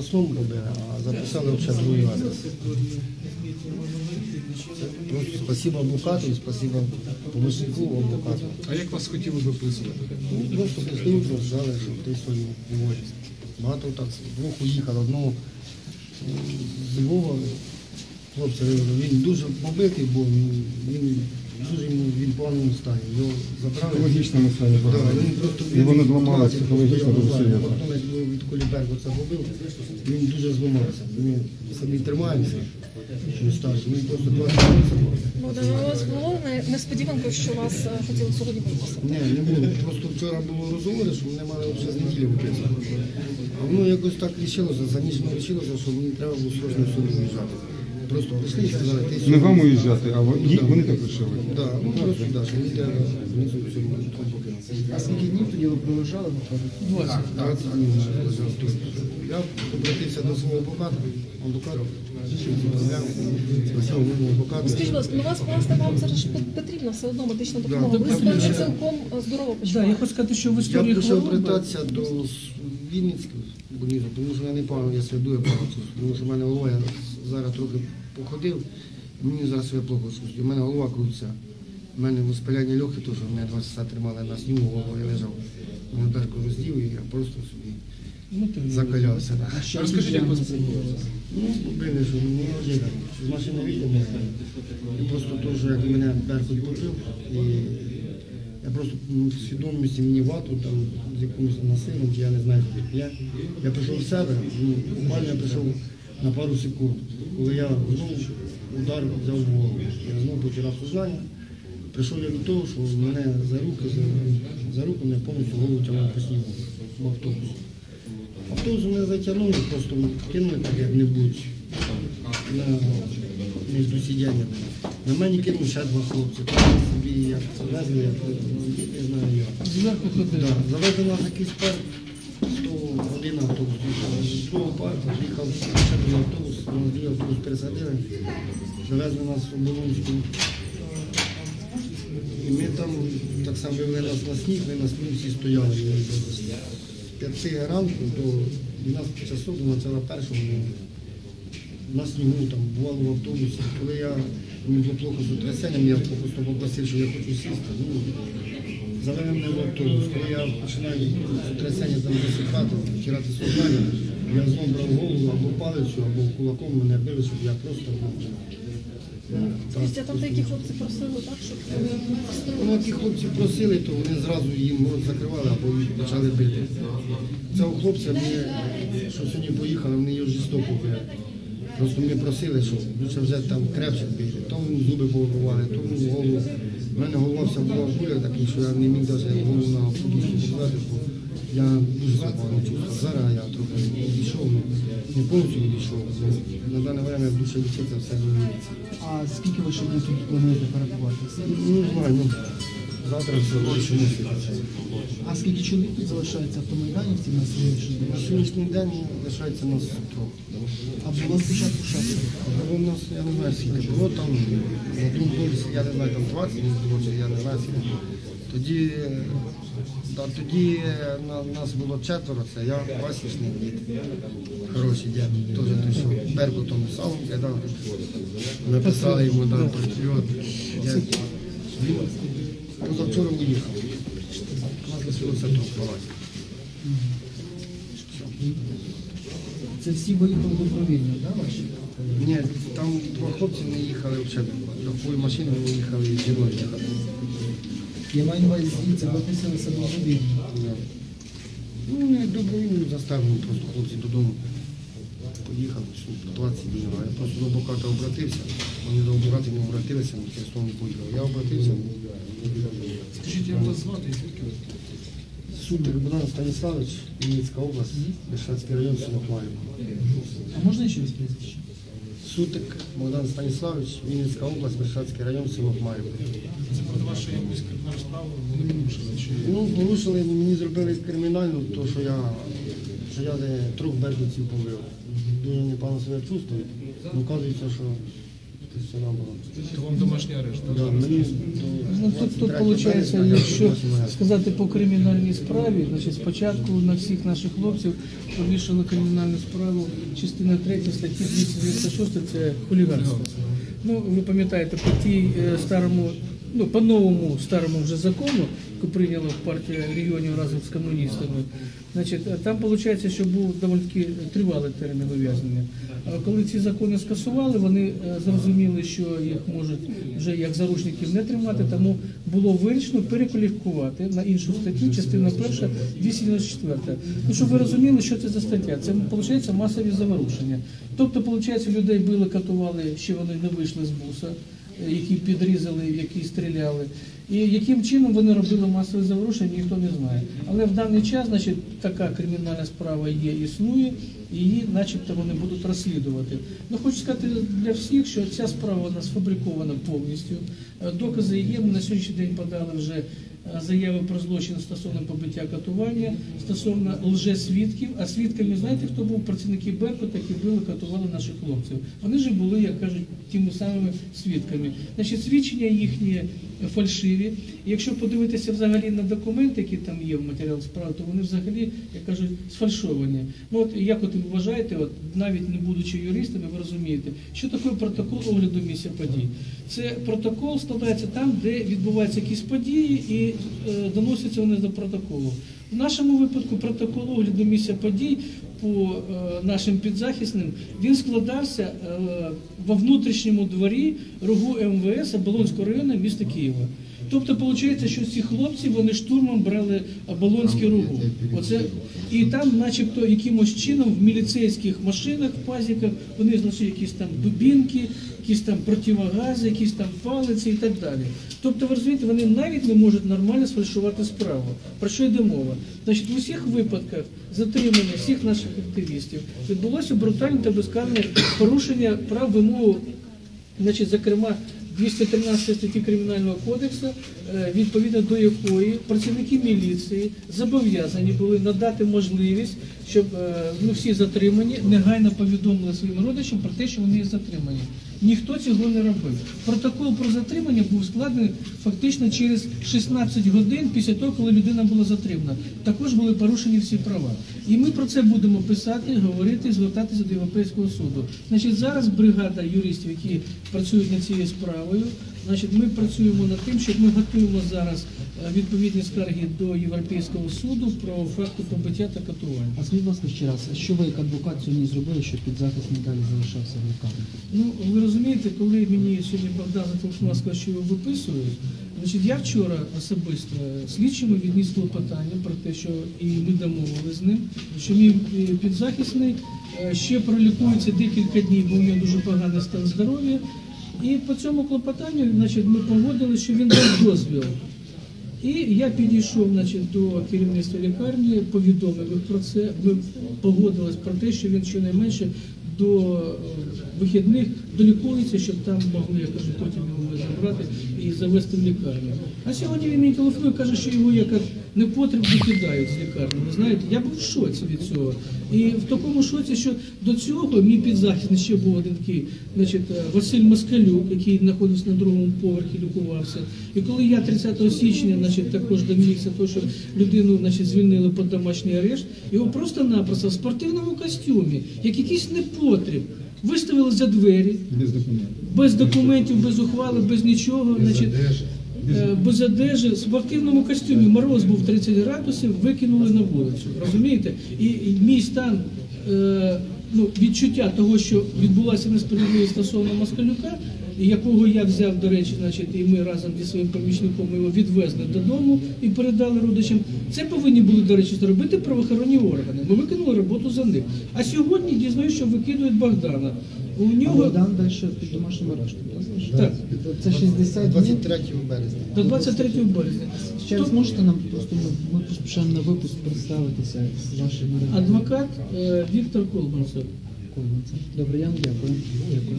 Основу робили, а записали взагалі другий адрес. Просто спасибо адвокату і спасибо помічнику адвокату. А як вас хотіли виписувати? Ну, просто пустили, сказали, що ти сьогодні вивозиш. Багато так, двох уїхало, одного з Львова, хлопця, він дуже побитий був, він, він дуже йому він в поганому стані. Його забрали. Психологічному стані Да, він просто І воно він психологічно дуже стояв серйозно. Потім, як його від Колібергу це побив, він дуже зламався. Він собі тримається, він старший, він просто 20 років. Богдан, у вас було не- несподіванкою, що вас е, хотіли сьогодні випустити? Ні, не було. Просто вчора було розговори, що мене мали вже з неділі виписати. А воно якось так рішилося, за ніч не рішилося, що мені треба було срочно сюди виїжджати. Просто прийшли і сказали, ти Не вам уїжджати, а во- їх- вони так вирішили. Да, ну просто да, що мені треба внизу там. А скільки днів тоді ви пролежали, виходить? 20 днів я обратився до свого адвоката, адвокат, проблем, спасибо. Скажіть, будь ласка, ну вас власне вам зараз ж потрібна все одно медична допомога. Ви себе не цілком е, здорово Да, я почуваєте. хочу сказати, що в Я історії прийшов хвороби... брататися до Вінницького больницю, тому що я не пам'ятаю, я свідую погано, тому що в мене голова, я зараз трохи походив, і мені зараз себе плохо чувствую. У мене голова крутиться. У мене воспаляння легких, тому що мене два часа тримали на снігу, голову я лежав. Мене дерку роздів і я просто собі Ну, закалявся. Розкажіть, як ви це Ну, блин, що мені. З машини вийдемо. І просто то, що як мене Беркут побив, і я просто ну, в свідомості мені вату, там, з якимось насилом, чи я не знаю. Я, я прийшов в себе, ну, буквально я прийшов на пару секунд, коли я знову удар взяв в голову. Я знову потирав сознання. Прийшов я до того, що мене за руки, за, за руку мене повністю голову тягнули по снігу в автобус. Автобус мене затягнули, просто кинули так як-небудь на, між сидіннями. На мене кинули ще два хлопці. Так собі як завезли, як не знаю як. Завезли нас якийсь парк, 101 автобус. З другого парку приїхав ще один автобус, на другий пересадили, завезли нас в Болонську. І ми там так само вивели нас на сніг, ми на снігу всі стояли. З 5 ранку до 12 часов, до начала першого, на снігу там бувало в автобусі. Коли я мені було плохо з утрясенням, я просто попросив, що я хочу сісти. Ну, завели мене в автобус. Коли я починаю з утрясення там засихати, втирати сознання, я знову брав голову або палицю, або кулаком мене били, щоб я просто ну, Скажіть, а там деякі хлопці просили так, щоб Ну, ті хлопці просили, то вони зразу їм рот закривали або їх почали бити. Цього хлопця ми, що сьогодні поїхали, вони його жорстоко били. Просто ми просили, що лучше вже там крепше бити. То він зуби повибивали, то він голову. У мене голова вся була в такий, що я не міг навіть голову на подушку поклати, бо я дуже погано чувствував. Зараз я трохи відійшов, ну, не повністю відійшов. На дане время в душі лічиться все зміниться. А скільки ви ще тут плануєте перебуватися? Ну, знаю, ну, завтра все більше мусить. А скільки чоловік тут залишається автомайданівців на сьогоднішній день? На сьогоднішній день лишається нас трьох. А було спочатку шестеро. Було нас, я не знаю скільки, було там на другому поверсі, я не знаю, там 20, було, я не знаю скільки. Тоді, е, да, тоді на, нас було четверо, це я, пасічник, дід. Хороший дід, теж той, що беркутом салом кидав. Ми писали йому да, патріот. Дід. Він позавчора уїхав. Це всі виїхали добровільно, да, ваші? Ні, там два хлопці не їхали взагалі. Такою машиною не їхали, і жіною їхали. Я маю на увазі, звідси виписалися добровільно. Ну, я добровільно заставив просто хлопці додому. Поїхали, що 20 днів. А я просто до адвоката обратився. Вони до адвоката не обратилися, ми через того не поїхали. Я обратився. Скажіть, як вас звати і звідки ви? Сутик Богдан Станіславович, Вінницька область, Бешацький район, село Хмарів. А можна ще раз прізвище? Сутик Богдан Станіславович, Вінницька область, Бешацький район, село Хмарів. Це проти вашої якусь кримінальну справу порушили? Чи Ну, порушили, мені зробили кримінальну, то що я, що я де трьох беркутців побив. Дуже непогано себе чувствую. Ну, кажеться, що Тобто була. То вам домашній арешт, так? Да, мені Ну, тут, тут виходить, якщо сказати по кримінальній справі, значить спочатку на всіх наших хлопців повішали кримінальну справу, частина 3 статті 296 це хуліганство. Ну, ви пам'ятаєте, по тій е, старому, ну, по новому старому вже закону, яку прийняла партія регіонів разом з комуністами, значить, там виходить, що був доволі таки тривалий термін ув'язнення. А коли ці закони скасували, вони е, зрозуміли, що їх можуть вже як заручників не тримати, тому було вирішено перекваліфікувати на іншу статтю, частина перша, 294. Ну, щоб ви розуміли, що це за стаття. Це виходить масові заворушення. Тобто, виходить, людей били, катували, ще вони не вийшли з буса, які підрізали, які стріляли. І яким чином вони робили масове заворушення, ніхто не знає. Але в даний час, значить, така кримінальна справа є, існує, і її, начебто, вони будуть розслідувати. Ну, хочу сказати для всіх, що ця справа вона сфабрикована повністю. Е, Докази є. Ми на сьогоднішній день подали вже заяви про злочин стосовно побиття катування, стосовно лжесвідків. А свідками, знаєте, хто був працівники Беркута, які били, катували наших хлопців. Вони ж були, як кажуть, тими самими свідками. Значить, свідчення їхні фальшиві. Якщо подивитися взагалі на документи, які там є в матеріал справи, то вони взагалі, як кажуть, сфальшовані. Ну от як от ви вважаєте, от навіть не будучи юристами, ви розумієте, що таке протокол огляду місця подій? Це протокол складається там, де відбуваються якісь події, і е, доносяться вони до протоколу. В нашому випадку протокол огляду місця подій по е, нашим підзахисним він складався е, во внутрішньому дворі рогу МВС Оболонського району міста Києва. Тобто, виходить, що ці хлопці вони штурмом брали Оболонське РУГУ. Оце, і там, начебто, якимось чином в міліцейських машинах, в пазіках, вони знайшли якісь там дубінки, якісь там противогази, якісь там палиці і так далі. Тобто, ви розумієте, вони навіть не можуть нормально сфальшувати справу. Про що йде мова? Значить, в усіх випадках затримання всіх наших активістів відбулося брутальне та безкарне порушення прав вимоги Значить, зокрема, 213 статті Кримінального кодексу, е, відповідно до якої працівники міліції зобов'язані були надати можливість, щоб е, ну, всі затримані негайно повідомили своїм родичам про те, що вони затримані. Ніхто цього не робив. Протокол про затримання був складений фактично через 16 годин після того, коли людина була затримана. Також були порушені всі права. І ми про це будемо писати, говорити, звертатися до Європейського суду. Значить, зараз бригада юристів, які працюють над цією справою, значить, ми працюємо над тим, що ми готуємо зараз е, відповідні скарги до Європейського суду про факти побиття та катування. А скажіть, будь ласка, ще раз, що ви як адвокат сьогодні зробили, щоб підзахисний далі залишався в лікарні? Ну, ви розумієте, коли мені сьогодні Богдан зателефонував, сказав, що його виписують, значить, я вчора особисто слідчому відніс клопотання про те, що і ми домовили з ним, що мій е, підзахисний е, ще пролікується декілька днів, бо у нього дуже поганий стан здоров'я. І по цьому клопотанню значить, ми погодили, що він дав дозвіл. І я підійшов значить, до керівництва лікарні, повідомив про це. Ми погодились про те, що він щонайменше до е, вихідних долікується, щоб там могли, я кажу, потім його забрати і завести в лікарню. А сьогодні він мені телефонує, каже, що його як непотріб викидають з лікарні. Ви знаєте, я був в шоці від цього. І в такому шоці, що до цього мій підзахисний ще був один такий, значить, е, Василь Москалюк, який знаходився на другому поверхі, лікувався. І коли я 30 січня, значить, також домігся того, що людину значить, звільнили під домашній арешт, його просто-напросто в спортивному костюмі, як якийсь непотріб, виставили за двері, Без документів. без документів, без ухвали, без нічого. Значить, е, без одежі, в спортивному костюмі, мороз був 30 градусів, викинули на вулицю. Розумієте? І, і мій стан е, ну, відчуття того, що відбулася несправедливість стосовно Москалюка, якого я взяв, до речі, значить, і ми разом зі своїм помічником його відвезли додому і передали родичам. Це повинні були, до речі, зробити правоохоронні органи. Ми виконали роботу за них. А сьогодні дізнаюся, що викидують Богдана. У нього Богдан далі під домашнім арештом, так? так, Це 60 днів. 23 березня. до 23 березня. Ще раз можете нам просто ми, ми поспішаємо на випуск представитися з вашим Адвокат е, Віктор Колбанцев. Добре, я вам дякую. Дякую.